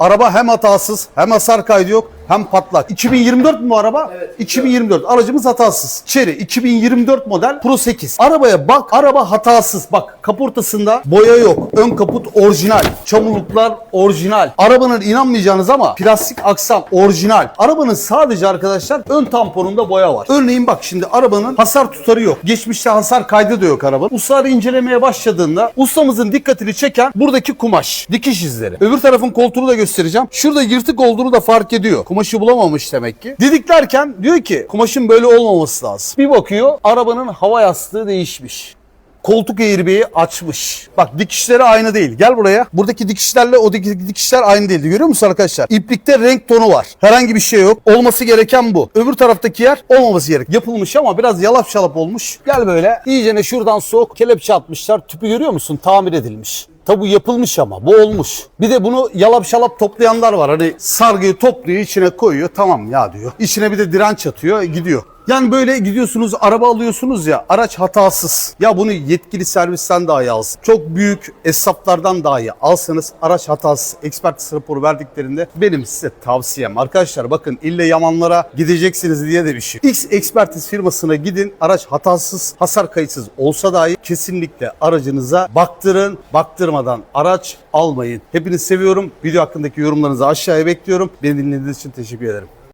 Araba hem hatasız hem hasar kaydı yok hem patlak. 2024 mü bu araba? Evet. 2024. Aracımız hatasız. Cherry 2024 model Pro 8. Arabaya bak. Araba hatasız. Bak kaportasında boya yok. Ön kaput orijinal. Çamurluklar orijinal. Arabanın inanmayacağınız ama plastik aksam orijinal. Arabanın sadece arkadaşlar ön tamponunda boya var. Örneğin bak şimdi arabanın hasar tutarı yok. Geçmişte hasar kaydı da yok arabanın. Ustalar incelemeye başladığında ustamızın dikkatini çeken buradaki kumaş. Dikiş izleri. Öbür tarafın koltuğunu da göstereceğim. Şurada yırtık olduğunu da fark ediyor. Kumaşı bulamamış demek ki. Didiklerken diyor ki kumaşın böyle olmaması lazım. Bir bakıyor arabanın hava yastığı değişmiş. Koltuk eğirbeği açmış. Bak dikişleri aynı değil. Gel buraya. Buradaki dikişlerle o dik- dikişler aynı değildi. Görüyor musun arkadaşlar? İplikte renk tonu var. Herhangi bir şey yok. Olması gereken bu. Öbür taraftaki yer olmaması gerek. Yapılmış ama biraz yalap şalap olmuş. Gel böyle. İyicene şuradan soğuk kelepçe atmışlar. Tüpü görüyor musun? Tamir edilmiş. Tabi bu yapılmış ama bu olmuş. Bir de bunu yalap şalap toplayanlar var. Hani sargıyı topluyor içine koyuyor tamam ya diyor. İçine bir de direnç atıyor gidiyor. Yani böyle gidiyorsunuz araba alıyorsunuz ya araç hatasız. Ya bunu yetkili servisten dahi alsın. Çok büyük esnaflardan dahi alsanız araç hatasız. Ekspertiz raporu verdiklerinde benim size tavsiyem. Arkadaşlar bakın ille yamanlara gideceksiniz diye de bir şey. X ekspertiz firmasına gidin. Araç hatasız, hasar kayıtsız olsa dahi kesinlikle aracınıza baktırın. Baktırmadan araç almayın. Hepinizi seviyorum. Video hakkındaki yorumlarınızı aşağıya bekliyorum. Beni dinlediğiniz için teşekkür ederim.